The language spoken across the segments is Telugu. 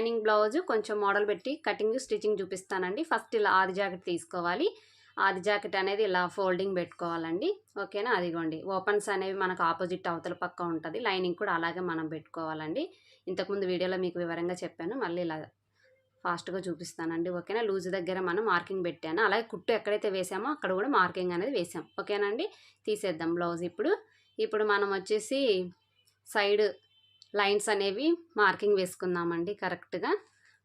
లైనింగ్ బ్లౌజ్ కొంచెం మోడల్ పెట్టి కటింగ్ స్టిచ్చింగ్ చూపిస్తానండి. ఫస్ట్ ఇలా ఆది జాకెట్ తీసుకోవాలి. ఆది జాకెట్ అనేది ఇలా ఫోల్డింగ్ పెట్టుకోవాలండి. ఓకేనా? అదిగోండి. ఓపెన్స్ అనేవి మనకు ఆపోజిట్ అవతల పక్క ఉంటుంది. లైనింగ్ కూడా అలాగే మనం పెట్టుకోవాలండి. ఇంతకుముందు వీడియోలో మీకు వివరంగా చెప్పాను. మళ్ళీ ఇలా ఫాస్ట్గా చూపిస్తానండి. ఓకేనా? లూజ్ దగ్గర మనం మార్కింగ్ పెట్టాను. అలాగే కుట్టు ఎక్కడైతే వేసామో అక్కడ కూడా మార్కింగ్ అనేది వేసాం. ఓకేనండి తీసేద్దాం బ్లౌజ్ ఇప్పుడు. ఇప్పుడు మనం వచ్చేసి సైడ్ లైన్స్ అనేవి మార్కింగ్ వేసుకుందామండి కరెక్ట్గా.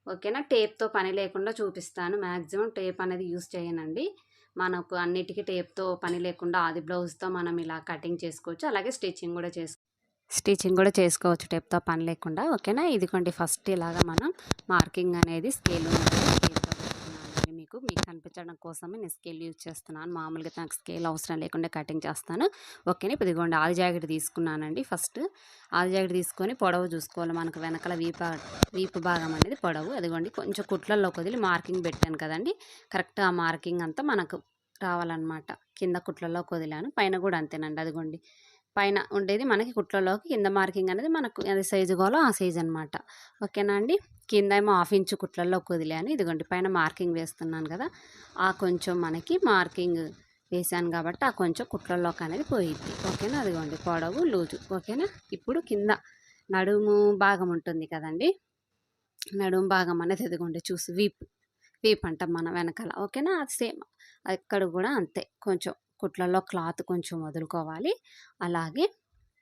ఓకేనా? టేప్తో పని లేకుండా చూపిస్తాను. మ్యాక్సిమం టేప్ అనేది యూస్ చేయనండి. మనకు అన్నిటికీ టేప్తో పని లేకుండా ఆది బ్లౌజ్తో మనం ఇలా కటింగ్ చేసుకోవచ్చు. అలాగే స్టిచ్చింగ్ కూడా చేసుకో స్టిచ్చింగ్ కూడా చేసుకోవచ్చు టేప్తో పని లేకుండా. ఓకేనా? ఇదిగోండి ఫస్ట్ ఇలాగా మనం మార్కింగ్ అనేది స్కేల్ మీకు. మీకు కనిపించడం కోసమే నేను స్కేల్ యూజ్ చేస్తున్నాను. మామూలుగా నాకు స్కేల్ అవసరం లేకుండా కటింగ్ చేస్తాను. ఓకేనా? ఇప్పుడు ఇదిగోండి ఆది జాకెట్ తీసుకున్నానండి ఫస్ట్. ఆది జాకెట్ తీసుకొని పొడవు చూసుకోవాలి. మనకు వెనకాల వీప వీపు భాగం అనేది పొడవు. అదిగోండి కొంచెం కుట్లల్లో వదిలి మార్కింగ్ పెట్టాను కదండి. కరెక్ట్ ఆ మార్కింగ్ అంతా మనకు రావాలన్నమాట. కింద కుట్లలో వదిలాను పైన కూడా అంతేనండి. అదిగోండి. పైన ఉండేది మనకి కుట్లలోకి. కింద మార్కింగ్ అనేది మనకు అది సైజు కావాలో ఆ సైజ్ అనమాట ఓకేనా అండి? కింద ఏమో హాఫ్ ఇంచు కుట్లలో వదిలాను ఇదిగోండి పైన మార్కింగ్ వేస్తున్నాను కదా. ఆ కొంచెం మనకి మార్కింగ్ వేసాను కాబట్టి ఆ కొంచెం కుట్లలోకి అనేది పోయిద్ది. ఓకేనా? అదిగోండి పొడవు లూజు. ఓకేనా? ఇప్పుడు కింద నడుము భాగం ఉంటుంది కదండి. నడుము భాగం అనేది ఎదుగుండి చూసి వీపు వీప్ అంటాం మన వెనకాల. ఓకేనా? అది సేమ్ అక్కడ కూడా అంతే. కొంచెం కుట్లలో క్లాత్ కొంచెం వదులుకోవాలి. అలాగే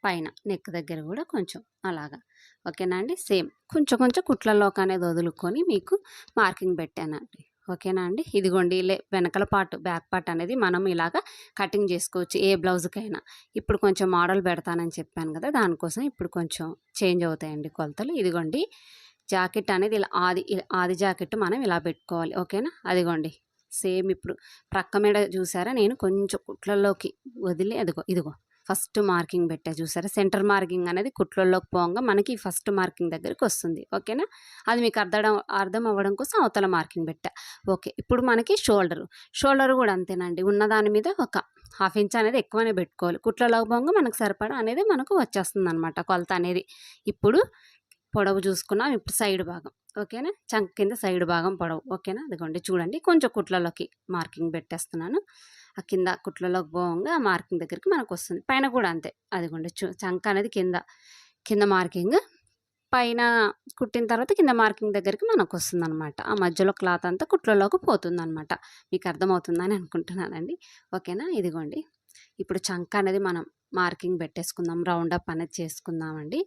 పైన నెక్ దగ్గర కూడా కొంచెం అలాగా. ఓకేనా అండి? సేమ్. కొంచెం కొంచెం కుట్లలోకి అనేది వదులుకొని మీకు మార్కింగ్ పెట్టానండి. ఓకేనా అండి? ఇదిగోండి లే వెనకల పార్ట్ బ్యాక్ పార్ట్ అనేది మనం ఇలాగా కటింగ్ చేసుకోవచ్చు ఏ బ్లౌజ్కైనా. ఇప్పుడు కొంచెం మోడల్ పెడతానని చెప్పాను కదా దానికోసం ఇప్పుడు కొంచెం చేంజ్ అవుతాయండి కొలతలు. ఇదిగోండి జాకెట్ అనేది ఇలా ఆది ఆది జాకెట్ మనం ఇలా పెట్టుకోవాలి. ఓకేనా? అదిగోండి. సేమ్ ఇప్పుడు ప్రక్క మీద చూసారా? నేను కొంచెం కుట్లలోకి వదిలి అదిగో ఇదిగో. ఫస్ట్ మార్కింగ్ పెట్టా చూసారా? సెంటర్ మార్కింగ్ అనేది కుట్లలోకి పోగా మనకి ఫస్ట్ మార్కింగ్ దగ్గరికి వస్తుంది. ఓకేనా? అది మీకు అర్థం అర్థం అవ్వడం కోసం అవతల మార్కింగ్ పెట్టా. ఓకే ఇప్పుడు మనకి షోల్డర్. షోల్డర్ కూడా అంతేనండి. ఉన్న దాని మీద ఒక హాఫ్ ఇంచ్ అనేది ఎక్కువనే పెట్టుకోవాలి. కుట్లలోకి పోగా మనకు సరిపడా అనేది మనకు వచ్చేస్తుంది అనమాట కొలత అనేది. ఇప్పుడు పొడవు చూసుకున్నాం. ఇప్పుడు సైడ్ భాగం. ఓకేనా? చంక కింద సైడ్ భాగం పొడవు. ఓకేనా? అదిగోండి చూడండి. కొంచెం కుట్లలోకి మార్కింగ్ పెట్టేస్తున్నాను. ఆ కింద కుట్లలోకి పోగా ఆ మార్కింగ్ దగ్గరికి మనకు వస్తుంది పైన కూడా అంతే. అదిగోండి చూ చంక అనేది కింద కింద మార్కింగ్. పైన కుట్టిన తర్వాత కింద మార్కింగ్ దగ్గరికి మనకు వస్తుంది అనమాట ఆ మధ్యలో క్లాత్ అంతా కుట్లలోకి పోతుంది అనమాట మీకు అర్థమవుతుందని అనుకుంటున్నానండి. ఓకేనా? ఇదిగోండి. ఇప్పుడు చంక అనేది మనం మార్కింగ్ పెట్టేసుకుందాం. రౌండ్ అప్ అనేది చేసుకుందామండి.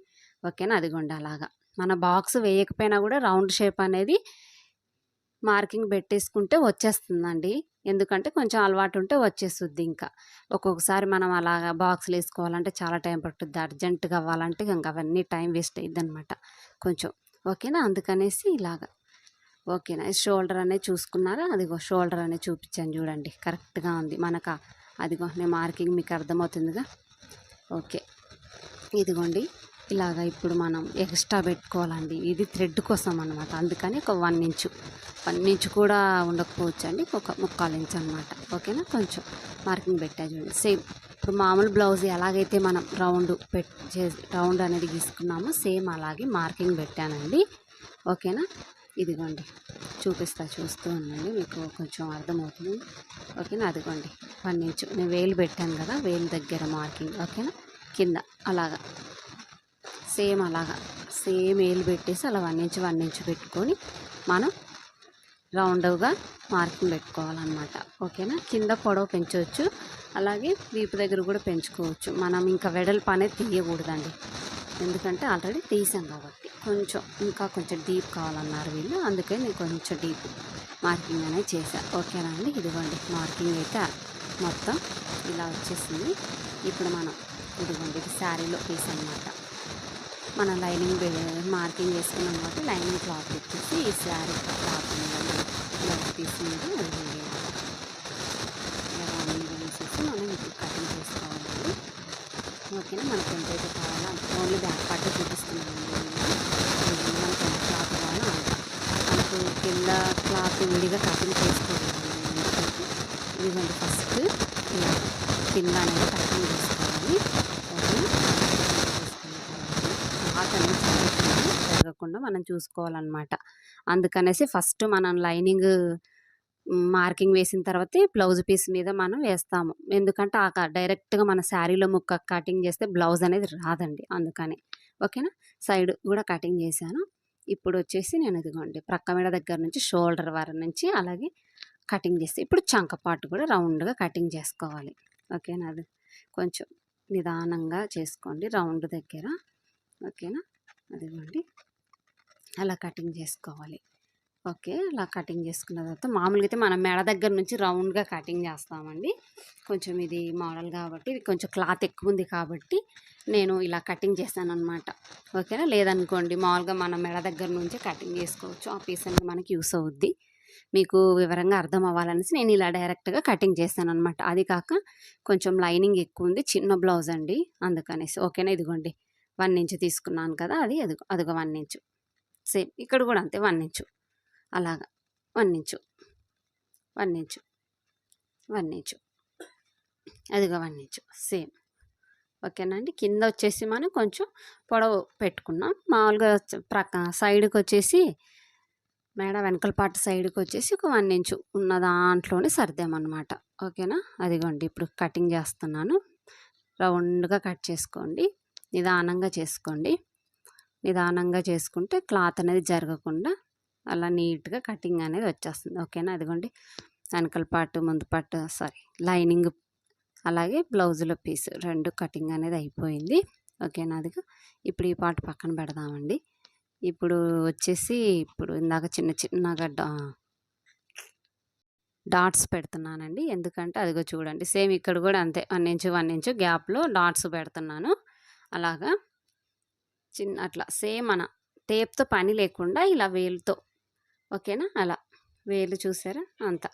ఓకేనా? అదిగోండి అలాగా. మన బాక్స్ వేయకపోయినా కూడా రౌండ్ షేప్ అనేది మార్కింగ్ పెట్టేసుకుంటే వచ్చేస్తుందండి. ఎందుకంటే కొంచెం అలవాటు ఉంటే వచ్చేస్తుంది ఇంకా. ఒక్కొక్కసారి మనం అలాగా బాక్స్లు వేసుకోవాలంటే చాలా టైం పట్టుద్ది. అర్జెంటుగా అవ్వాలంటే ఇంకా అవన్నీ టైం వేస్ట్ అయ్యిద్ది అనమాట కొంచెం. ఓకేనా? అందుకనేసి ఇలాగా. ఓకేనా? షోల్డర్ అనేది చూసుకున్నారా? అదిగో షోల్డర్ అనేది చూపించాను చూడండి. కరెక్ట్గా ఉంది. మనకు? అదిగో నేను మార్కింగ్ మీకు అర్థమవుతుందిగా? ఓకే. ఇదిగోండి. ఇలాగ ఇప్పుడు మనం ఎక్స్ట్రా పెట్టుకోవాలండి. ఇది థ్రెడ్ కోసం అనమాట అందుకని ఒక వన్ ఇంచు వన్ ఇంచు కూడా ఉండకపోవచ్చు అండి ఒక ముక్కాలు ఇంచు అనమాట ఓకేనా? కొంచెం మార్కింగ్ పెట్టా చూడండి. సేమ్ ఇప్పుడు మామూలు బ్లౌజ్ ఎలాగైతే మనం రౌండ్ పెట్ రౌండ్ అనేది గీసుకున్నామో సేమ్ అలాగే మార్కింగ్ పెట్టానండి. ఓకేనా? ఇదిగోండి. చూపిస్తా చూస్తూ ఉండండి. మీకు కొంచెం అర్థమవుతుంది. ఓకేనా? అదిగోండి. One inch. నేను వేలు పెట్టాను కదా వేలు దగ్గర మార్కింగ్. ఓకేనా? కింద అలాగా. సేమ్ అలాగా సేమ్ వేలు పెట్టేసి అలా వన్ ఇంచ్ వన్ ఇంచ్ పెట్టుకొని మనం రౌండ్గా మార్కింగ్ పెట్టుకోవాలన్నమాట. ఓకేనా? కింద పొడవు పెంచవచ్చు. అలాగే వీపు దగ్గర కూడా పెంచుకోవచ్చు. మనం ఇంకా వెడల్పు అనేది తీయకూడదండి. ఎందుకంటే ఆల్రెడీ తీసాం కాబట్టి. కొంచెం ఇంకా కొంచెం డీప్ కావాలన్నారు వీళ్ళు. అందుకే నేను కొంచెం డీప్ మార్కింగ్ అనేది చేశాను ఓకేనా అండి? ఇదిగోండి మార్కింగ్ అయితే మొత్తం ఇలా వచ్చేసింది. ఇప్పుడు మనం ఇదిగోండి ఇది శారీలో పీస్ అనమాట మన లైనింగ్ మార్కింగ్ వేసుకున్నాం కాబట్టి లైనింగ్ క్లాత్ వచ్చేసి ఈ శారీ క్లాత్ ఉందండి ఇలా తీసుకుంటే ఇదిగోండి ఇలా వేసేసి మనం ఇప్పుడు కటింగ్ చేసుకోవాలండి ఓకేనా? మనకి ఎంతైతే కావాలో అంత. ఓన్లీ బ్యాక్ పార్ట్ చూపిస్తున్నామండి మనకు ఎంత క్లాత్ కావాలో మనకు కింద క్లాత్ విడిగా కటింగ్ చేసుకోవాలి. ఇదిగోండి ఫస్ట్ ఇలా కింద అనేది కటింగ్ చేసుకోవాలి ఓకేనా క్లాత్ అనేది జరగకుండా మనం చూసుకోవాలన్నమాట. అందుకనేసి ఫస్ట్ మనం లైనింగ్ మార్కింగ్ వేసిన తర్వాతే బ్లౌజ్ పీస్ మీద మనం వేస్తాము. ఎందుకంటే ఆ డైరెక్ట్గా మన శారీలో ముక్క కటింగ్ చేస్తే బ్లౌజ్ అనేది రాదండి అందుకని. ఓకేనా? సైడ్ కూడా కటింగ్ చేశాను. ఇప్పుడు వచ్చేసి నేను ఇదిగోండి ప్రక్క మెడ దగ్గర నుంచి షోల్డర్ వరకు నుంచి అలాగే కటింగ్ చేస్తే ఇప్పుడు చంకపాటు కూడా రౌండ్గా కటింగ్ చేసుకోవాలి. ఓకేనా? అది కొంచెం నిదానంగా చేసుకోండి రౌండ్ దగ్గర. ఓకేనా? అదిగోండి. అలా కటింగ్ చేసుకోవాలి. ఓకే అలా కటింగ్ చేసుకున్న తర్వాత మామూలుగా అయితే మనం మెడ దగ్గర నుంచి రౌండ్గా కటింగ్ చేస్తామండి. కొంచెం ఇది మోడల్ కాబట్టి ఇది కొంచెం క్లాత్ ఎక్కువ ఉంది కాబట్టి నేను ఇలా కటింగ్ చేశాను అనమాట ఓకేనా? లేదనుకోండి మామూలుగా మనం మెడ దగ్గర నుంచి కటింగ్ చేసుకోవచ్చు. ఆ పీస్ అనేది మనకి యూస్ అవుద్ది. మీకు వివరంగా అర్థం అవ్వాలనేసి నేను ఇలా డైరెక్ట్గా కటింగ్ చేశాను అనమాట అది కాక కొంచెం లైనింగ్ ఎక్కువ ఉంది. చిన్న బ్లౌజ్ అండి అందుకనేసి. ఓకేనా? ఇదిగోండి. వన్ ఇంచ్ తీసుకున్నాను కదా అది అదిగో అదిగో వన్ ఇంచు సేమ్ ఇక్కడ కూడా అంతే వన్ ఇంచు అలాగా one inch one inch one inch అదిగో వన్ ఇంచు సేమ్. ఓకేనా అండి? కింద వచ్చేసి మనం కొంచెం పొడవు పెట్టుకున్నాం. మామూలుగా ప్రక్క సైడ్కి వచ్చేసి మేడ వెనకల పాట సైడ్కి వచ్చేసి ఒక వన్ ఇంచు ఉన్న దాంట్లోనే సర్దామన్నమాట. ఓకేనా? అదిగోండి ఇప్పుడు కటింగ్ చేస్తున్నాను. రౌండ్గా కట్ చేసుకోండి. నిదానంగా చేసుకోండి. నిదానంగా చేసుకుంటే క్లాత్ అనేది జరగకుండా అలా నీట్గా కటింగ్ అనేది వచ్చేస్తుంది. ఓకేనా? అదిగోండి. వెనకల పాటు ముందు పాటు సారీ లైనింగ్ అలాగే బ్లౌజుల పీస్ రెండు కటింగ్ అనేది అయిపోయింది. ఓకేనా? అదిగా ఇప్పుడు ఈ పాటు పక్కన పెడదామండి. ఇప్పుడు వచ్చేసి ఇప్పుడు ఇందాక చిన్న చిన్నగా డా డాట్స్ పెడుతున్నానండి. ఎందుకంటే అదిగో చూడండి సేమ్ ఇక్కడ కూడా అంతే. వన్ ఇంచు వన్ ఇంచు గ్యాప్లో డాట్స్ పెడుతున్నాను. అలాగా చిన్న అట్లా సేమ్ మన టేప్తో పని లేకుండా ఇలా వేలుతో. ఓకేనా? అలా వేలు చూసారా? అంత.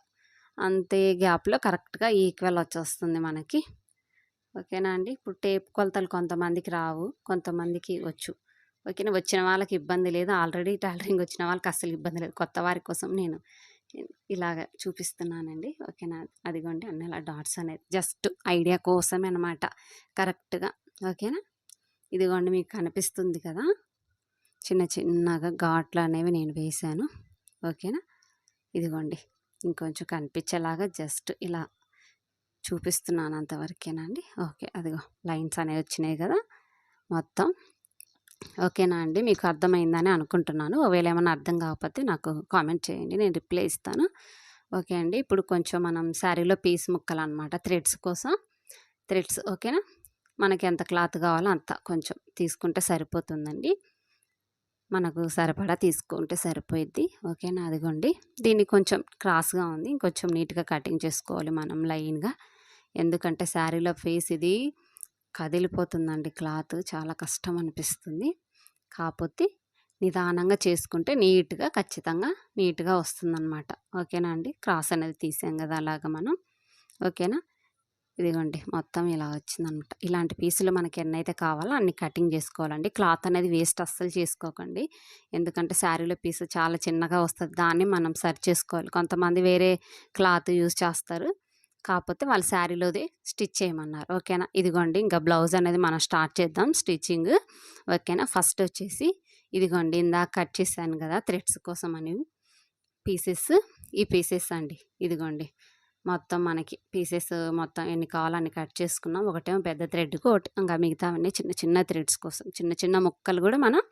అంతే గ్యాప్లో కరెక్ట్గా ఈక్వల్ వచ్చేస్తుంది మనకి. ఓకేనా అండి? ఇప్పుడు టేప్ కొలతలు కొంతమందికి రావు కొంతమందికి వచ్చు. ఓకేనా? వచ్చిన వాళ్ళకి ఇబ్బంది లేదు. ఆల్రెడీ టైలరింగ్ వచ్చిన వాళ్ళకి అస్సలు ఇబ్బంది లేదు. కొత్త వారి కోసం నేను ఇలాగ చూపిస్తున్నానండి. ఓకేనా? అదిగోండి అన్ని ఇలా డాట్స్ అనేది జస్ట్ ఐడియా కోసమే అనమాట కరెక్ట్గా. ఓకేనా? ఇదిగోండి మీకు కనిపిస్తుంది కదా. చిన్న చిన్నగా ఘాట్లు అనేవి నేను వేసాను ఓకేనా? ఇదిగోండి. ఇంకొంచెం కనిపించేలాగా జస్ట్ ఇలా చూపిస్తున్నాను అంతవరకేనా అండి? ఓకే అదిగో లైన్స్ అనేవి వచ్చినాయి కదా మొత్తం. ఓకేనా అండి? మీకు అర్థమైందని అనుకుంటున్నాను. ఒకవేళ ఏమైనా అర్థం కాకపోతే నాకు కామెంట్ చేయండి నేను రిప్లై ఇస్తాను. ఓకే అండి. ఇప్పుడు కొంచెం మనం శారీలో పీస్ ముక్కలు అనమాట థ్రెడ్స్ కోసం. థ్రెడ్స్ ఓకేనా? మనకి ఎంత క్లాత్ కావాలో అంత కొంచెం తీసుకుంటే సరిపోతుందండి. మనకు సరిపడా తీసుకుంటే సరిపోయిద్ది. ఓకేనా? అదిగోండి. దీన్ని కొంచెం క్రాస్గా ఉంది. ఇంకొంచెం నీట్గా కటింగ్ చేసుకోవాలి మనం లైన్గా. ఎందుకంటే శారీలో ఫేస్ ఇది కదిలిపోతుందండి క్లాత్. చాలా కష్టం అనిపిస్తుంది. కాకపోతే నిదానంగా చేసుకుంటే నీట్గా ఖచ్చితంగా నీట్గా వస్తుందన్నమాట. ఓకేనా అండి? క్రాస్ అనేది తీసాం కదా అలాగ మనం. ఓకేనా? ఇదిగోండి మొత్తం ఇలా వచ్చిందనమాట. ఇలాంటి పీసులు మనకి ఎన్నైతే కావాలో అన్ని కటింగ్ చేసుకోవాలండి. క్లాత్ అనేది వేస్ట్ అస్సలు చేసుకోకండి. ఎందుకంటే శారీలో పీసు చాలా చిన్నగా వస్తుంది దాన్ని మనం సరి చేసుకోవాలి. కొంతమంది వేరే క్లాత్ యూజ్ చేస్తారు. కాకపోతే వాళ్ళ శారీలోదే స్టిచ్ చేయమన్నారు. ఓకేనా? ఇదిగోండి ఇంకా బ్లౌజ్ అనేది మనం స్టార్ట్ చేద్దాం స్టిచ్చింగ్. ఓకేనా? ఫస్ట్ వచ్చేసి ఇదిగోండి ఇందాక కట్ చేశాను కదా థ్రెడ్స్ కోసం అని పీసెస్. ఈ పీసెస్ అండి ఇదిగోండి. మొత్తం మనకి పీసెస్ మొత్తం ఎన్ని కావాలో అన్ని కట్ చేసుకున్నాం. ఒకటేమో పెద్ద థ్రెడ్కి ఒకటి ఇంకా మిగతావన్నీ చిన్న చిన్న థ్రెడ్స్ కోసం చిన్న చిన్న ముక్కలు కూడా మనం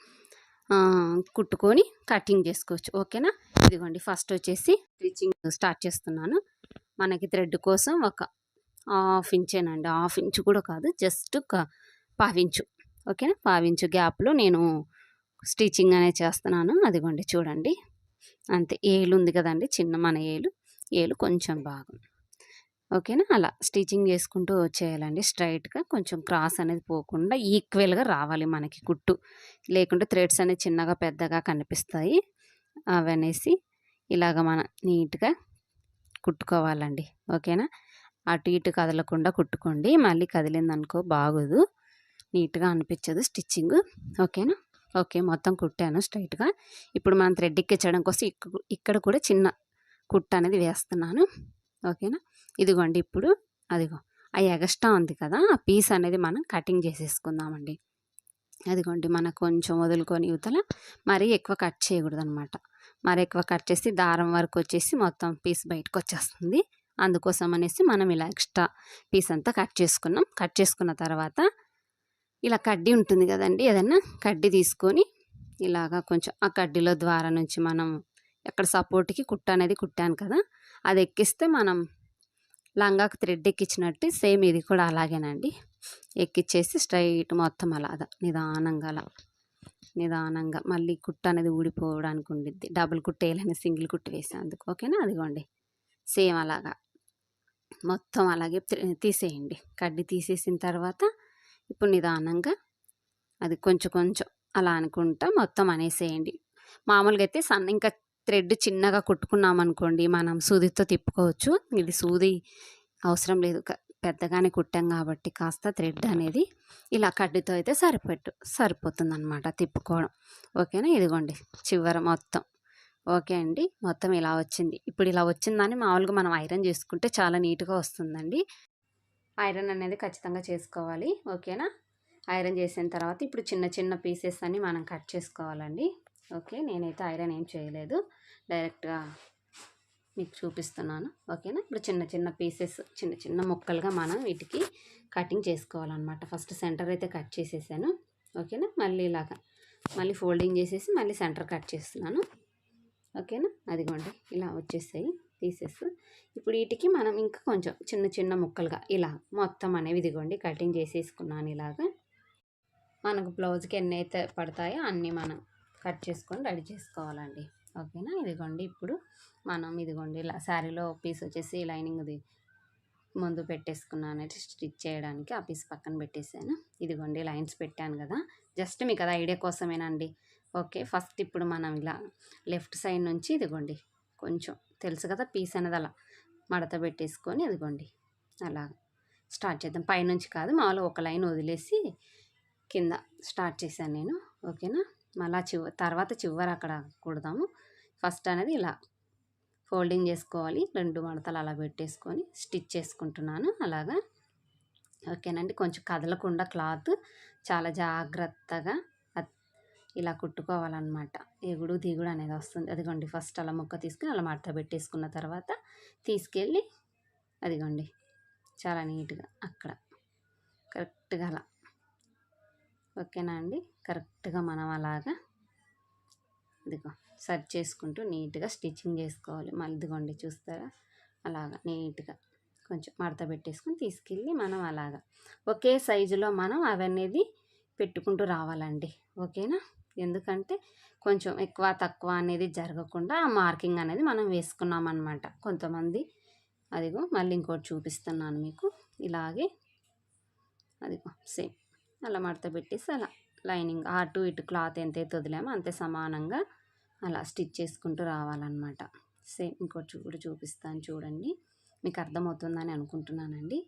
కుట్టుకొని కటింగ్ చేసుకోవచ్చు. ఓకేనా? ఇదిగోండి ఫస్ట్ వచ్చేసి స్టిచ్చింగ్ స్టార్ట్ చేస్తున్నాను. మనకి థ్రెడ్ కోసం ఒక హాఫ్ ఇంచేనండి. హాఫ్ ఇంచు కూడా కాదు జస్ట్ ఒక పావించు ఓకేనా? పావించు గ్యాప్లో నేను స్టిచ్చింగ్ అనేది చేస్తున్నాను. అదిగోండి చూడండి. అంతే ఏలు ఉంది కదండి చిన్న మన ఏలు. ఏలు కొంచెం భాగం ఓకేనా? అలా స్టిచ్చింగ్ చేసుకుంటూ వచ్చేయాలండి స్ట్రైట్గా. కొంచెం క్రాస్ అనేది పోకుండా ఈక్వల్గా రావాలి మనకి కుట్టు. లేకుంటే థ్రెడ్స్ అనేది చిన్నగా పెద్దగా కనిపిస్తాయి. అవనేసి ఇలాగ మనం నీట్గా కుట్టుకోవాలండి. ఓకేనా? అటు ఇటు కదలకుండా కుట్టుకోండి. మళ్ళీ కదిలిందనుకో బాగోదు. నీట్గా అనిపించదు స్టిచ్చింగ్. ఓకేనా? ఓకే మొత్తం కుట్టాను స్ట్రైట్గా. ఇప్పుడు మనం థ్రెడ్ ఎక్కించడం కోసం ఇక్కడ కూడా చిన్న కుట్ట అనేది వేస్తున్నాను. ఓకేనా? ఇదిగోండి ఇప్పుడు అదిగో. ఆ ఎగస్ట్రా ఉంది కదా ఆ పీస్ అనేది మనం కటింగ్ చేసేసుకుందామండి. అదిగోండి మనకు కొంచెం వదులుకొని యువతల మరీ ఎక్కువ కట్ చేయకూడదు అనమాట మరి ఎక్కువ కట్ చేసి దారం వరకు వచ్చేసి మొత్తం పీస్ బయటకు వచ్చేస్తుంది అందుకోసం అనేసి మనం ఇలా ఎక్స్ట్రా పీస్ అంతా కట్ చేసుకున్నాం. కట్ చేసుకున్న తర్వాత ఇలా కడ్డీ ఉంటుంది కదండి ఏదన్నా కడ్డీ తీసుకొని ఇలాగా కొంచెం ఆ కడ్డీలో ద్వారా నుంచి మనం ఎక్కడ సపోర్ట్కి కుట్ట అనేది కుట్టాను కదా! అది ఎక్కిస్తే మనం లంగాకు థ్రెడ్ ఎక్కించినట్టు సేమ్ ఇది కూడా అలాగేనండి. ఎక్కిచ్చేసి స్ట్రైట్ మొత్తం అలాగా నిదానంగా అలా నిదానంగా మళ్ళీ కుట్ట అనేది ఊడిపోవడానికి ఉండిద్ది. డబుల్ కుట్ట వేయాలని సింగిల్ కుట్టు వేసేందుకు ఓకేనా? అదిగోండి. సేమ్ అలాగా మొత్తం అలాగే తీసేయండి. కడ్డీ తీసేసిన తర్వాత ఇప్పుడు నిదానంగా అది కొంచెం కొంచెం అలా అనుకుంటా మొత్తం అనేసేయండి. మామూలుగా అయితే సన్న ఇంకా థ్రెడ్ చిన్నగా కుట్టుకున్నామనుకోండి మనం సూదితో తిప్పుకోవచ్చు. ఇది సూది అవసరం లేదు. పెద్దగానే కుట్టాం కాబట్టి కాస్త థ్రెడ్ అనేది ఇలా కడ్డీతో అయితే సరిపెట్టు సరిపోతుంది అనమాట తిప్పుకోవడం. ఓకేనా? ఇదిగోండి చివర మొత్తం. ఓకే అండి. మొత్తం ఇలా వచ్చింది. ఇప్పుడు ఇలా వచ్చిందని మామూలుగా మనం ఐరన్ చేసుకుంటే చాలా నీట్గా వస్తుందండి. ఐరన్ అనేది ఖచ్చితంగా చేసుకోవాలి. ఓకేనా? ఐరన్ చేసిన తర్వాత ఇప్పుడు చిన్న చిన్న పీసెస్ అన్ని మనం కట్ చేసుకోవాలండి. ఓకే నేనైతే ఐరన్ ఏం చేయలేదు. డైరెక్ట్గా మీకు చూపిస్తున్నాను. ఓకేనా? ఇప్పుడు చిన్న చిన్న పీసెస్ చిన్న చిన్న ముక్కలుగా మనం వీటికి కటింగ్ చేసుకోవాలన్నమాట. ఫస్ట్ సెంటర్ అయితే కట్ చేసేసాను. ఓకేనా? మళ్ళీ ఇలాగా మళ్ళీ ఫోల్డింగ్ చేసేసి మళ్ళీ సెంటర్ కట్ చేస్తున్నాను. ఓకేనా? అదిగోండి ఇలా వచ్చేసాయి పీసెస్. ఇప్పుడు వీటికి మనం ఇంకా కొంచెం చిన్న చిన్న ముక్కలుగా ఇలా మొత్తం అనేవి ఇదిగోండి కటింగ్ చేసేసుకున్నాను ఇలాగా. మనకు బ్లౌజ్కి ఎన్ని అయితే పడతాయో అన్నీ మనం కట్ చేసుకొని రెడీ చేసుకోవాలండి. ఓకేనా? ఇదిగోండి ఇప్పుడు మనం ఇదిగోండి ఇలా శారీలో పీస్ వచ్చేసి లైనింగ్ది ముందు పెట్టేసుకున్నాను. స్టిచ్ చేయడానికి ఆ పీస్ పక్కన పెట్టేసాను. ఇదిగోండి లైన్స్ పెట్టాను కదా. జస్ట్ మీకు అది ఐడియా కోసమేనండి. ఓకే ఫస్ట్ ఇప్పుడు మనం ఇలా లెఫ్ట్ సైడ్ నుంచి ఇదిగోండి కొంచెం తెలుసు కదా పీస్ అనేది అలా మడత పెట్టేసుకొని ఇదిగోండి అలా స్టార్ట్ చేద్దాం. పైనుంచి కాదు మామూలుగా ఒక లైన్ వదిలేసి కింద స్టార్ట్ చేశాను నేను. ఓకేనా? మళ్ళా చివ తర్వాత చివర అక్కడ కుడదాము ఫస్ట్ అనేది ఇలా ఫోల్డింగ్ చేసుకోవాలి. రెండు మడతలు అలా పెట్టేసుకొని స్టిచ్ చేసుకుంటున్నాను. అలాగా. ఓకేనండి. కొంచెం కదలకుండా క్లాత్ చాలా జాగ్రత్తగా ఇలా కుట్టుకోవాలన్నమాట. ఎగుడు దిగుడు అనేది వస్తుంది. అదిగోండి. ఫస్ట్ అలా ముక్క తీసుకుని అలా మడత పెట్టేసుకున్న తర్వాత తీసుకెళ్ళి అదిగోండి. చాలా నీట్గా అక్కడ. కరెక్ట్గా అలా ఓకేనా అండి? కరెక్ట్గా మనం అలాగా ఇదిగో సెట్ చేసుకుంటూ నీట్గా స్టిచ్చింగ్ చేసుకోవాలి. మళ్ళీ ఇదిగోండి చూస్తారా? అలాగా నీట్గా కొంచెం మడత పెట్టేసుకుని తీసుకెళ్ళి మనం అలాగా ఒకే సైజులో మనం అవనేది పెట్టుకుంటూ రావాలండి. ఓకేనా? ఎందుకంటే కొంచెం ఎక్కువ తక్కువ అనేది జరగకుండా ఆ మార్కింగ్ అనేది మనం వేసుకున్నాం అనమాట కొంతమంది అదిగో మళ్ళీ ఇంకోటి చూపిస్తున్నాను మీకు. ఇలాగే అదిగో సేమ్. అలా మడత పెట్టేసి అలా లైనింగ్ అటు ఇటు క్లాత్ ఎంతైతే వదిలామో అంతే సమానంగా అలా స్టిచ్ చేసుకుంటూ రావాలన్నమాట. సేమ్ ఇంకోటి చూడు కూడా చూపిస్తాను చూడండి. మీకు అర్థమవుతుందని అనుకుంటున్నానండి.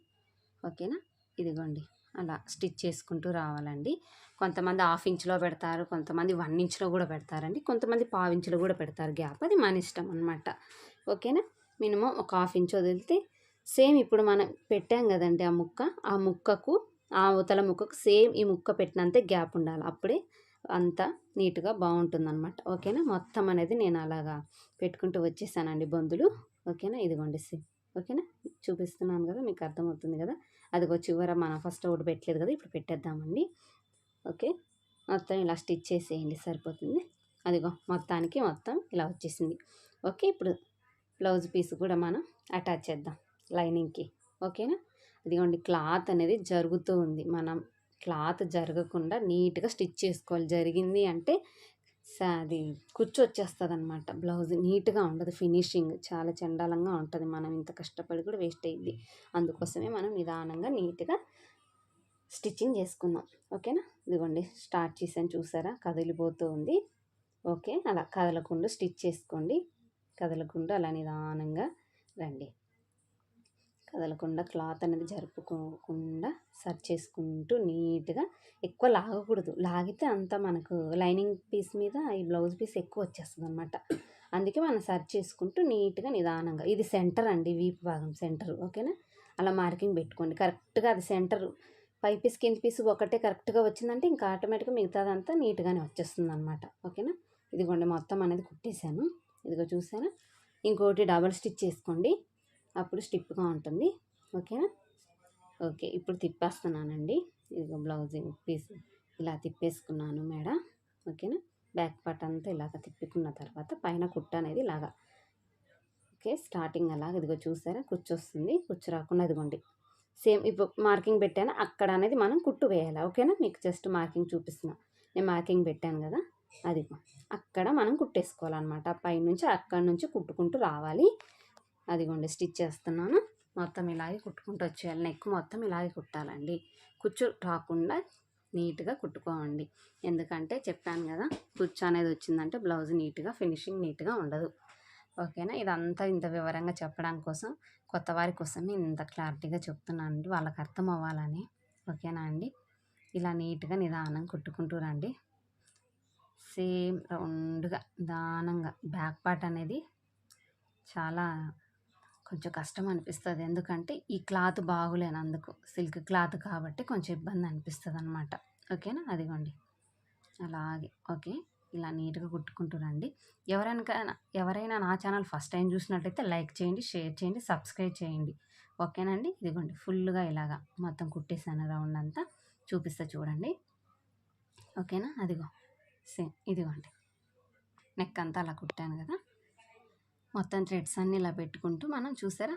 ఓకేనా? ఇదిగోండి. అలా స్టిచ్ చేసుకుంటూ రావాలండి. కొంతమంది హాఫ్ ఇంచ్లో పెడతారు కొంతమంది వన్ ఇంచ్లో కూడా పెడతారండి. కొంతమంది పావు ఇంచ్లో కూడా పెడతారు గ్యాప్. అది మన ఇష్టం అనమాట ఓకేనా? మినిమం ఒక హాఫ్ ఇంచ్ వదిలితే సేమ్ ఇప్పుడు మనం పెట్టాం కదండి ఆ ముక్క. ఆ ముక్కకు ఆ అవతల ముక్కకు సేమ్ ఈ ముక్క పెట్టినంతే గ్యాప్ ఉండాలి. అప్పుడే అంతా నీట్గా బాగుంటుందన్నమాట. ఓకేనా? మొత్తం అనేది నేను అలాగా పెట్టుకుంటూ వచ్చేసానండి బొందులు ఓకేనా? ఇదిగోండి సేమ్ ఓకేనా? చూపిస్తున్నాను కదా మీకు అర్థమవుతుంది కదా? అదిగో చివర మనం ఫస్ట్ ఒకటి పెట్టలేదు కదా ఇప్పుడు పెట్టేద్దామండి. ఓకే? మొత్తం ఇలా స్టిచ్ చేసేయండి సరిపోతుంది. అదిగో మొత్తానికి మొత్తం ఇలా వచ్చేసింది. ఓకే? ఇప్పుడు బ్లౌజ్ పీస్ కూడా మనం అటాచ్ చేద్దాం లైనింగ్కి. ఓకేనా? ఇదిగోండి క్లాత్ అనేది జరుగుతూ ఉంది. మనం క్లాత్ జరగకుండా నీట్గా స్టిచ్ చేసుకోవాలి. జరిగింది అంటే స- అది కుచ్చు వచ్చేస్తుంది అనమాట బ్లౌజ్ నీట్గా ఉండదు. ఫినిషింగ్ చాలా చండాలంగా ఉంటుంది. మనం ఇంత కష్టపడి కూడా వేస్ట్ అయ్యింది. అందుకోసమే మనం నిదానంగా నీట్గా స్టిచ్చింగ్ చేసుకుందాం. ఓకేనా? ఇదిగోండి స్టార్ట్ చేసాను చూసారా? కదిలిపోతూ ఉంది. ఓకే? అలా కదలకుండా స్టిచ్ చేసుకోండి. కదలకుండా అలా నిదానంగా రండి. కదలకుండా క్లాత్ అనేది జరుపుకోకుండా సర్చ్ చేసుకుంటూ నీట్గా ఎక్కువ లాగకూడదు. లాగితే అంత మనకు లైనింగ్ పీస్ మీద ఈ బ్లౌజ్ పీస్ ఎక్కువ వచ్చేస్తుంది అనమాట అందుకే మనం సర్చ్ చేసుకుంటూ నీట్గా నిదానంగా. ఇది సెంటర్ అండి వీపు భాగం సెంటర్ ఓకేనా? అలా మార్కింగ్ పెట్టుకోండి. కరెక్ట్గా అది సెంటర్ పై పీస్ కింద పీస్ ఒకటే కరెక్ట్గా వచ్చిందంటే ఇంకా ఆటోమేటిక్గా మిగతాదంతా నీట్గానే వచ్చేస్తుంది అనమాట ఓకేనా? ఇదిగోండి మొత్తం అనేది కుట్టేశాను. ఇదిగో చూసారా? ఇంకోటి డబల్ స్టిచ్ చేసుకోండి. అప్పుడు స్టిప్గా ఉంటుంది. ఓకేనా? ఓకే ఇప్పుడు తిప్పేస్తున్నానండి. ఇదిగో బ్లౌజ్ పీస్ ఇలా తిప్పేసుకున్నాను మేడ. ఓకేనా? బ్యాక్ పార్ట్ అంతా ఇలాగ తిప్పుకున్న తర్వాత పైన కుట్ట అనేది ఇలాగా. ఓకే స్టార్టింగ్ అలాగ ఇదిగో చూసారా? కుచ్చొస్తుంది కుచ్చు రాకుండా ఇదిగోండి. సేమ్ ఇప్పుడు మార్కింగ్ పెట్టాను? అక్కడ అనేది మనం కుట్టు వేయాలి? ఓకేనా? మీకు జస్ట్ మార్కింగ్ చూపిస్తున్నా. నేను మార్కింగ్ పెట్టాను కదా అది అక్కడ మనం కుట్టేసుకోవాలన్నమాట. పైనుంచి అక్కడి నుంచి కుట్టుకుంటూ రావాలి. అదిగోండి స్టిచ్ చేస్తున్నాను. మొత్తం ఇలాగే కుట్టుకుంటూ వచ్చేయాలి. నెక్ మొత్తం ఇలాగే కుట్టాలండి. కుచ్చు రాకుండా నీట్గా కుట్టుకోవండి. ఎందుకంటే చెప్పాను కదా కుచ్చు అనేది వచ్చిందంటే బ్లౌజ్ నీట్గా ఫినిషింగ్ నీట్గా ఉండదు. ఓకేనా? ఇదంతా ఇంత వివరంగా చెప్పడం కోసం కొత్త వారి కోసమే ఇంత క్లారిటీగా చెప్తున్నాను అండి వాళ్ళకి అర్థం అవ్వాలని. ఓకేనా అండి? ఇలా నీట్గా నిదానం కుట్టుకుంటూ రండి. సేమ్ రౌండ్గా నిదానంగా. బ్యాక్ పార్ట్ అనేది చాలా కొంచెం కష్టం అనిపిస్తుంది. ఎందుకంటే ఈ క్లాత్ బాగులేనందుకు సిల్క్ క్లాత్ కాబట్టి కొంచెం ఇబ్బంది అనిపిస్తుంది అనమాట ఓకేనా? అదిగోండి. అలాగే ఓకే. ఇలా నీట్గా కుట్టుకుంటురండి ఎవరైనా ఎవరైనా నా ఛానల్ ఫస్ట్ టైం చూసినట్టయితే లైక్ చేయండి షేర్ చేయండి సబ్స్క్రైబ్ చేయండి. ఓకేనండి? ఇదిగోండి ఫుల్గా ఇలాగా మొత్తం కుట్టేసాను రౌండ్ అంతా. చూపిస్తా చూడండి. ఓకేనా? అదిగో సేమ్ ఇదిగోండి. నెక్ అంతా అలా కుట్టాను కదా. మొత్తం థ్రెడ్స్ అన్నీ ఇలా పెట్టుకుంటూ మనం చూసారా?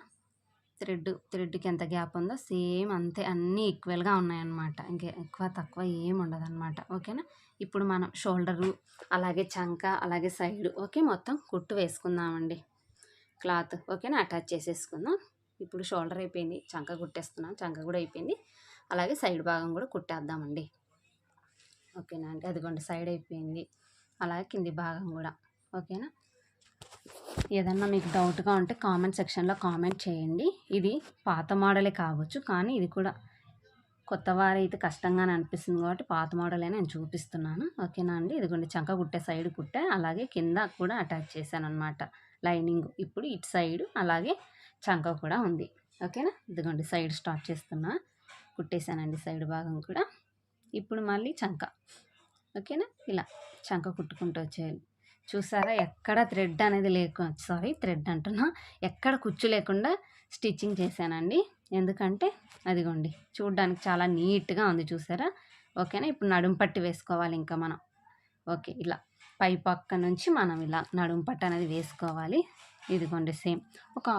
థ్రెడ్ థ్రెడ్కి ఎంత గ్యాప్ ఉందో సేమ్ అంతే అన్నీ ఈక్వల్గా ఉన్నాయన్నమాట. ఇంకా ఎక్కువ తక్కువ ఏం ఉండదన్నమాట. ఓకేనా? ఇప్పుడు మనం షోల్డరు అలాగే చంక అలాగే సైడ్ ఓకే మొత్తం కుట్టు వేసుకుందామండి. క్లాత్ ఓకేనా? అటాచ్ చేసేసుకుందాం. ఇప్పుడు షోల్డర్ అయిపోయింది చంక కుట్టేస్తున్నాం చంక కూడా అయిపోయింది. అలాగే సైడ్ భాగం కూడా కుట్టేద్దామండి. ఓకేనా అండి? అదిగోండి సైడ్ అయిపోయింది. అలాగే కింది భాగం కూడా ఓకేనా? ఏదన్నా మీకు డౌట్గా ఉంటే కామెంట్ సెక్షన్లో కామెంట్ చేయండి. ఇది పాత మోడలే కావచ్చు కానీ ఇది కూడా కొత్త వారు అయితే కష్టంగానే అనిపిస్తుంది కాబట్టి పాత మోడలే నేను చూపిస్తున్నాను. ఓకేనా అండి? ఇదిగోండి చంక కుట్టే సైడ్ కుట్టే అలాగే కింద కూడా అటాచ్ చేశాను అనమాట లైనింగ్ ఇప్పుడు ఇటు సైడ్ అలాగే చంక కూడా ఉంది. ఓకేనా? ఇదిగోండి సైడ్ స్టార్ట్ చేస్తున్నా. కుట్టేశానండి సైడ్ భాగం కూడా. ఇప్పుడు మళ్ళీ చంక. ఓకేనా? ఇలా చంక కుట్టుకుంటూ వచ్చేయాలి. చూసారా? ఎక్కడ థ్రెడ్ అనేది లేకు సారీ థ్రెడ్ అంటున్నా. ఎక్కడ కుచ్చు లేకుండా స్టిచ్చింగ్ చేశానండి. ఎందుకంటే అదిగోండి చూడడానికి చాలా నీట్గా ఉంది చూసారా? ఓకేనా? ఇప్పుడు నడుము పట్టి వేసుకోవాలి ఇంకా మనం. ఓకే ఇలా పై పక్క నుంచి మనం ఇలా నడుము పట్టు అనేది వేసుకోవాలి. ఇదిగోండి సేమ్ ఒక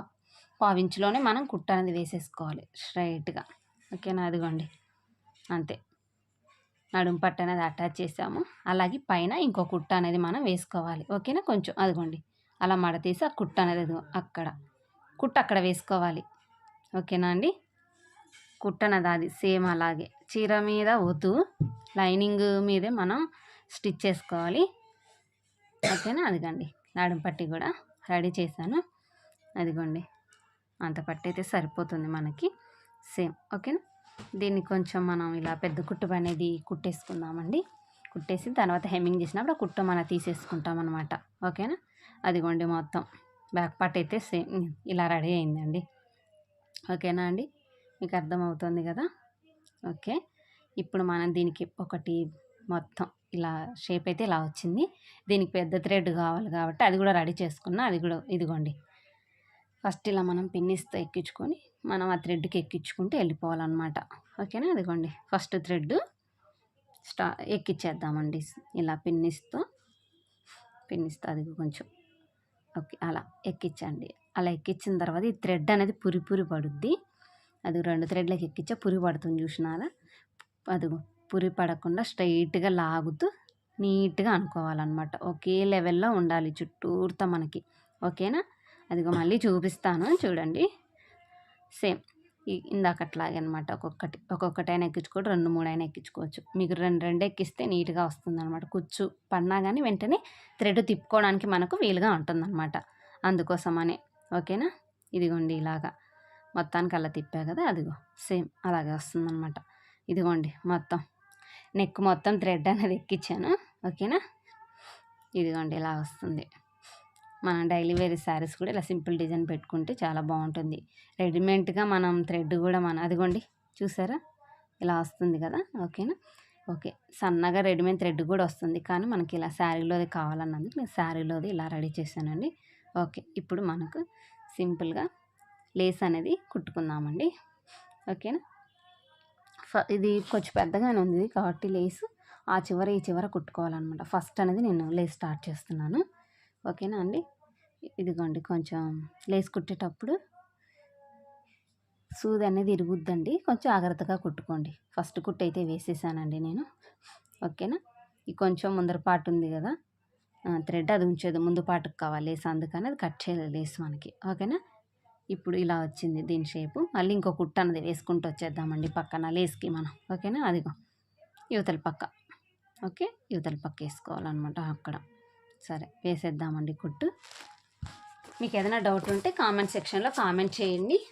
పావించులోనే మనం కుట్ట అనేది వేసేసుకోవాలి స్ట్రైట్గా. ఓకేనా? అదిగోండి అంతే. నడుము పట్టు అనేది అటాచ్ చేసాము. అలాగే పైన ఇంకో కుట్ట అనేది మనం వేసుకోవాలి. ఓకేనా? కొంచెం అదిగోండి. అలా మడ తీసి ఆ కుట్ట అనేది అక్కడ. కుట్ట అక్కడ వేసుకోవాలి. ఓకేనా అండి? కుట్టనది అది సేమ్ అలాగే. చీర మీద వద్దు లైనింగ్ మీదే మనం స్టిచ్ చేసుకోవాలి. ఓకేనా? అదిగండి. నడుము పట్టి కూడా రెడీ చేశాను. అదిగోండి. అంత పట్టి అయితే సరిపోతుంది మనకి. సేమ్. ఓకేనా? దీన్ని కొంచెం మనం ఇలా పెద్ద కుట్టు అనేది కుట్టేసుకుందామండి. కుట్టేసి తర్వాత హెమ్మింగ్ చేసినప్పుడు ఆ కుట్టు మనం తీసేసుకుంటాం అనమాట ఓకేనా? అదిగోండి మొత్తం. బ్యాక్ పార్ట్ అయితే సేమ్ ఇలా రెడీ అయిందండి. ఓకేనా అండి? మీకు అర్థమవుతుంది కదా? ఓకే. ఇప్పుడు మనం దీనికి ఒకటి మొత్తం ఇలా షేప్ అయితే ఇలా వచ్చింది. దీనికి పెద్ద థ్రెడ్ కావాలి కాబట్టి అది కూడా రెడీ చేసుకున్నా అది కూడా ఇదిగోండి. ఫస్ట్ ఇలా మనం పిన్నిస్తో ఎక్కించుకొని మనం ఆ థ్రెడ్కి ఎక్కించుకుంటూ వెళ్ళిపోవాలన్నమాట. ఓకేనా? అదిగోండి. ఫస్ట్ థ్రెడ్ స్టా ఎక్కిచ్చేద్దామండి. ఇలా పిన్నిస్తూ పిన్నిస్తూ అది కొంచెం. ఓకే అలా ఎక్కించండి. అలా ఎక్కించిన తర్వాత ఈ థ్రెడ్ అనేది పురి పురి పడుద్ది. అది రెండు థ్రెడ్లకు ఎక్కించా పురి పడుతుంది చూసినారా? అది పురి పడకుండా స్ట్రైట్గా లాగుతూ నీట్గా అనుకోవాలన్నమాట. ఒకే లెవెల్లో ఉండాలి చుట్టూరుతో మనకి. ఓకేనా? అదిగో మళ్ళీ చూపిస్తాను. చూడండి. సేమ్. ఇందాకట్లాగే అనమాట ఒక్కొక్కటి ఒక్కొక్కటైనా ఎక్కించుకోవచ్చు రెండు మూడు అయినా ఎక్కించుకోవచ్చు. మీకు రెండు రెండు ఎక్కిస్తే నీట్గా వస్తుంది అనమాట కుచ్చు పడినా కానీ వెంటనే థ్రెడ్ తిప్పుకోవడానికి మనకు వీలుగా ఉంటుందన్నమాట అందుకోసమని. ఓకేనా? ఇదిగోండి ఇలాగా. మొత్తానికి అలా తిప్పా కదా అదిగో. సేమ్ అలాగే వస్తుందన్నమాట ఇదిగోండి మొత్తం. నెక్ మొత్తం థ్రెడ్ అనేది ఎక్కించాను ఓకేనా? ఇదిగోండి ఇలా వస్తుంది. మనం డైలీ వేర్ శారీస్ కూడా ఇలా సింపుల్ డిజైన్ పెట్టుకుంటే చాలా బాగుంటుంది. రెడీమేడ్గా మనం థ్రెడ్ కూడా మన అదిగోండి చూసారా? ఇలా వస్తుంది కదా? ఓకేనా? ఓకే. సన్నగా రెడీమేడ్ థ్రెడ్ కూడా వస్తుంది. కానీ మనకి ఇలా శారీలోది కావాలన్నందుకు నేను శారీలోది ఇలా రెడీ చేశానండి. ఓకే. ఇప్పుడు మనకు సింపుల్గా లేస్ అనేది కుట్టుకుందామండి. ఓకేనా? ఫ- ఇది కొంచెం పెద్దగానే ఉంది కాబట్టి లేస్. ఆ చివర ఈ చివర కుట్టుకోవాలన్నమాట. ఫస్ట్ అనేది నేను లేస్ స్టార్ట్ చేస్తున్నాను. ఓకేనా అండి? ఇదిగోండి కొంచెం లేస్ కుట్టేటప్పుడు సూది అనేది ఇరుగుద్దండి. కొంచెం జాగ్రత్తగా కుట్టుకోండి. ఫస్ట్ కుట్టు అయితే వేసేసానండి నేను. ఓకేనా? ఈ కొంచెం ముందర పాటు ఉంది కదా. థ్రెడ్ అది ఉంచేది ముందు పాటకు కావాలి. లేస్ అందుకని అది కట్ చేయలేదు లేస్ మనకి. ఓకేనా? ఇప్పుడు ఇలా వచ్చింది దీని షేపు. మళ్ళీ ఇంకో కుట్ట అన్నది వేసుకుంటూ వచ్చేద్దామండి పక్కన లేస్కి మనం. ఓకేనా? అదిగో యువతల పక్క. ఓకే? యువతల పక్క వేసుకోవాలన్నమాట అక్కడ. సరే వేసేద్దామండి కుట్టు. మీకు ఏదైనా డౌట్ ఉంటే కామెంట్ సెక్షన్లో కామెంట్ చేయండి.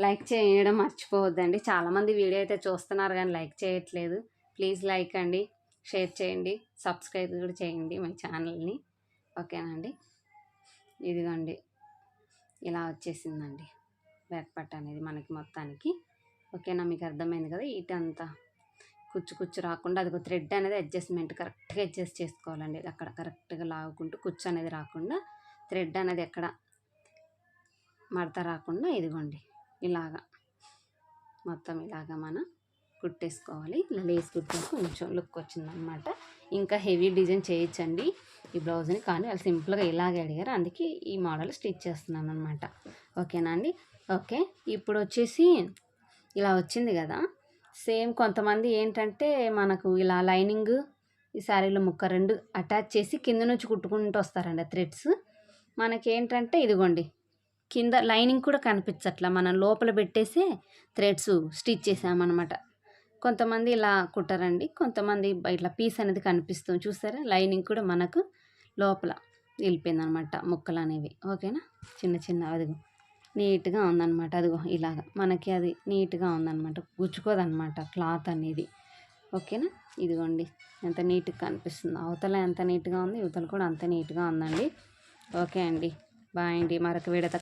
లైక్ చేయడం మర్చిపోవద్దండి. చాలామంది వీడియో అయితే చూస్తున్నారు కానీ లైక్ చేయట్లేదు. ప్లీజ్ లైక్ అండి షేర్ చేయండి సబ్స్క్రైబ్ కూడా చేయండి మా ఛానల్ని ఓకేనండి? ఇదిగోండి. ఇలా వచ్చేసిందండి. బ్యాక్ పట్ట అనేది మనకి మొత్తానికి. ఓకేనా? మీకు అర్థమైంది కదా? ఇటంతా కుచ్చు కుచ్చు రాకుండా అది థ్రెడ్ అనేది అడ్జస్ట్మెంట్ కరెక్ట్గా అడ్జస్ట్ చేసుకోవాలండి. అక్కడ కరెక్ట్గా లాగుకుంటూ కుచ్చు అనేది రాకుండా థ్రెడ్ అనేది ఎక్కడ మడత రాకుండా ఇదిగోండి ఇలాగా మొత్తం ఇలాగా మనం కుట్టేసుకోవాలి. ఇలా లేస్ కుట్టేసి కొంచెం లుక్ వచ్చిందనమాట. ఇంకా హెవీ డిజైన్ చేయొచ్చండి ఈ బ్లౌజ్ని. కానీ వాళ్ళు సింపుల్గా ఇలాగే అడిగారు. అందుకే ఈ మోడల్ స్టిచ్ చేస్తున్నాను అనమాట ఓకేనా అండి? ఓకే ఇప్పుడు వచ్చేసి ఇలా వచ్చింది కదా. సేమ్ కొంతమంది ఏంటంటే మనకు ఇలా లైనింగ్ ఈ శారీలో ముక్క రెండు అటాచ్ చేసి కింద నుంచి కుట్టుకుంటూ వస్తారండి థ్రెడ్స్. మనకేంటంటే ఇదిగోండి కింద లైనింగ్ కూడా కనిపించట్లా. మనం లోపల పెట్టేసే థ్రెడ్స్ స్టిచ్ చేసామన్నమాట. కొంతమంది ఇలా కుట్టరండి కొంతమంది ఇట్లా పీస్ అనేది కనిపిస్తుంది. చూసారా? లైనింగ్ కూడా మనకు లోపల వెళ్ళిపోయిందనమాట ముక్కలు అనేవి. ఓకేనా? చిన్న చిన్న అదిగో నీట్గా ఉందన్నమాట. అదిగో ఇలాగ. మనకి అది నీట్గా ఉందన్నమాట. గుచ్చుకోదన్నమాట క్లాత్ అనేది. ఓకేనా? ఇదిగోండి ఎంత నీట్గా కనిపిస్తుంది. అవతల ఎంత నీట్గా ఉంది ఇవతల కూడా అంత నీట్గా ఉందండి. ఓకే అండి. బాయ్ అండి. మరొక వీడియోతో